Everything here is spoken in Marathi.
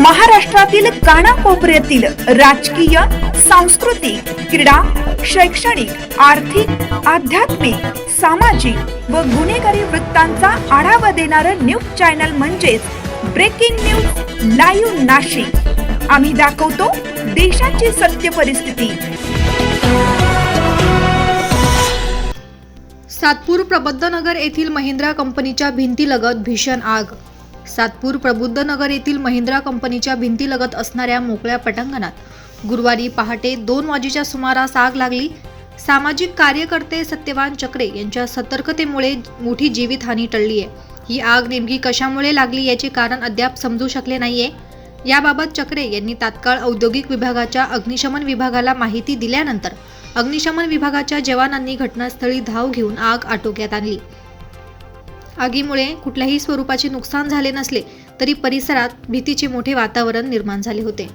महाराष्ट्रातील कानाकोपऱ्यातील राजकीय सांस्कृतिक क्रीडा शैक्षणिक आर्थिक आध्यात्मिक सामाजिक व गुन्हेगारी वृत्तांचा आढावा देणारं न्यूज चॅनल म्हणजेच ब्रेकिंग न्यूज लाईव्ह नाशिक. आम्ही दाखवतो देशाची सत्य परिस्थिती. सातपूर प्रबद्धनगर येथील महिंद्रा कंपनीच्या भिंतीलगत भीषण आग सातपूर प्रबुद्धनगर येथील महिंद्रा कंपनीच्या भिंतीलगत असणाऱ्या मोकळ्या पटांगणात. गुरुवारी पहाटे दोन वाजेच्या सुमारास आग लागली. सामाजिक कार्यकर्ते सत्यवान चक्रे यांच्या सतर्कतेमुळे मोठी जीवितहानी टळली आहे. ही आग नेमकी कशामुळे लागली याचे कारण अद्याप समजू शकले नाहीये. याबाबत चक्रे यांनी तात्काळ औद्योगिक विभागाच्या अग्निशमन विभागाला माहिती दिल्यानंतर अग्निशमन विभागाच्या जवानांनी घटनास्थळी धाव घेऊन आग आटोक्यात आणली. आगीमुळे कुठल्याही स्वरूपाचे नुकसान झाले नसले तरी परिसरात भीतीचे मोठे वातावरण निर्माण झाले होते.